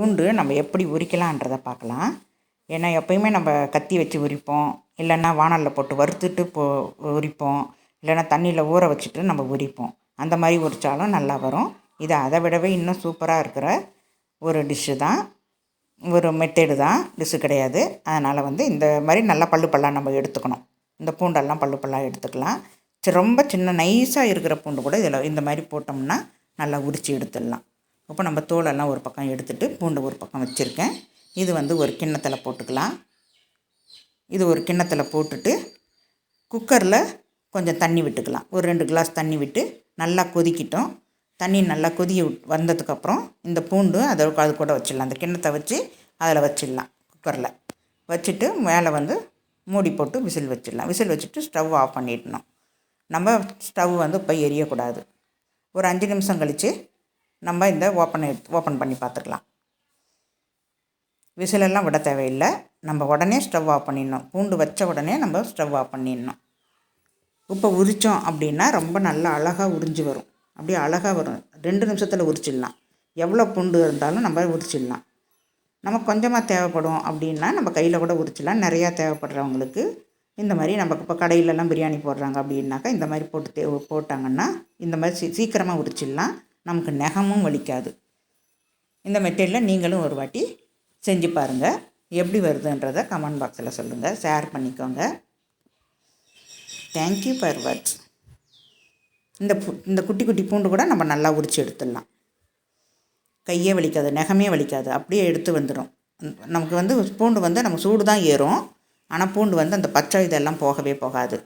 பூண்டு நம்ம எப்படி உரிக்கலான்றதை பார்க்கலாம். ஏன்னா எப்பயுமே நம்ம கத்தி வச்சு உரிப்போம். இல்லைன்னா வானலில் போட்டு வறுத்துட்டு போ உரிப்போம். இல்லைன்னா தண்ணியில் ஊற வச்சுட்டு நம்ம உரிப்போம். அந்த மாதிரி உரித்தாலும் நல்லா வரும். இது அதை விடவே இன்னும் சூப்பராக இருக்கிற ஒரு டிஷ்ஷு தான். ஒரு மெத்தேடு தான். டிஷ்ஷு கிடையாது. அதனால் வந்து இந்த மாதிரி நல்லா பல்லு பல்லாக நம்ம எடுத்துக்கணும். இந்த பூண்டெல்லாம் பல்லு பல்லாக எடுத்துக்கலாம். ரொம்ப சின்ன நைஸாக இருக்கிற பூண்டு கூட இதில் இந்த மாதிரி போட்டோம்னா நல்லா உரித்து எடுத்துடலாம். இப்போ நம்ம தோலெல்லாம் ஒரு பக்கம் எடுத்துகிட்டு பூண்டு ஒரு பக்கம் வச்சுருக்கேன். இது வந்து ஒரு கிண்ணத்தில் போட்டுக்கலாம். இது ஒரு கிண்ணத்தில் போட்டுட்டு குக்கரில் கொஞ்சம் தண்ணி விட்டுக்கலாம். ஒரு ரெண்டு கிளாஸ் தண்ணி விட்டு நல்லா கொதிக்கிட்டோம். தண்ணி நல்லா கொதிய வந்ததுக்கப்புறம் இந்த பூண்டு அதை அது கூட வச்சிடலாம். அந்த கிண்ணத்தை வச்சு அதில் வச்சிடலாம் குக்கரில். வச்சுட்டு மேலே வந்து மூடி போட்டு விசில் வச்சிடலாம். விசில் வச்சுட்டு ஸ்டவ் ஆஃப் பண்ணிடணும். நம்ம ஸ்டவ் வந்து இப்போ எரியக்கூடாது. ஒரு அஞ்சு நிமிஷம் கழித்து நம்ம இந்த ஓப்பன் எடுத்து ஓப்பன் பண்ணி பார்த்துக்கலாம். விசிலெல்லாம் விட தேவையில்லை. நம்ம உடனே ஸ்டவ் ஆஃப் பண்ணிடணும். பூண்டு வச்ச உடனே நம்ம ஸ்டவ் ஆஃப் பண்ணிடணும். இப்போ உரித்தோம் அப்படின்னா ரொம்ப நல்லா அழகாக உறிஞ்சி வரும். அப்படியே அழகாக வரும். ரெண்டு நிமிஷத்தில் உரிச்சிடலாம். எவ்வளோ பூண்டு இருந்தாலும் நம்ம உரிச்சிடலாம். நமக்கு கொஞ்சமாக தேவைப்படும் அப்படின்னா நம்ம கையில் கூட உரிச்சிடலாம். நிறையா தேவைப்படுறவங்களுக்கு இந்த மாதிரி நமக்கு இப்போ கடையிலலாம் பிரியாணி போடுறாங்க அப்படின்னாக்கா இந்த மாதிரி போட்டு தே போட்டாங்கன்னா இந்த மாதிரி சீ சீக்கிரமாக உரிச்சிடலாம். நமக்கு நெகமும் வலிக்காது. இந்த மெட்டீரியலை நீங்களும் ஒரு வாட்டி செஞ்சு பாருங்கள் எப்படி வருதுன்றதை கமெண்ட் பாக்ஸில் சொல்லுங்கள் ஷேர் பண்ணிக்கோங்க. தேங்க்யூ ஃபார் வாட்ச் இந்த இந்த குட்டி குட்டி பூண்டு கூட நம்ம நல்லா உரித்து எடுத்துடலாம். கையே வலிக்காது நெகமே வலிக்காது. அப்படியே எடுத்து வந்துடும் நமக்கு வந்து பூண்டு வந்து நம்ம சூடு தான் ஏறும். ஆனால் பூண்டு வந்து அந்த பச்சை இதெல்லாம் போகவே போகாது.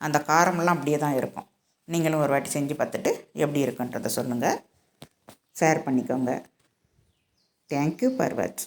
அந்த காரமெல்லாம் அப்படியே தான் இருக்கும். நீங்களும் ஒரு வாட்டி செஞ்சு பார்த்துட்டு எப்படி இருக்குன்றதை சொல்லுங்கள் ஷேர் பண்ணிக்கோங்க. Thank you for watch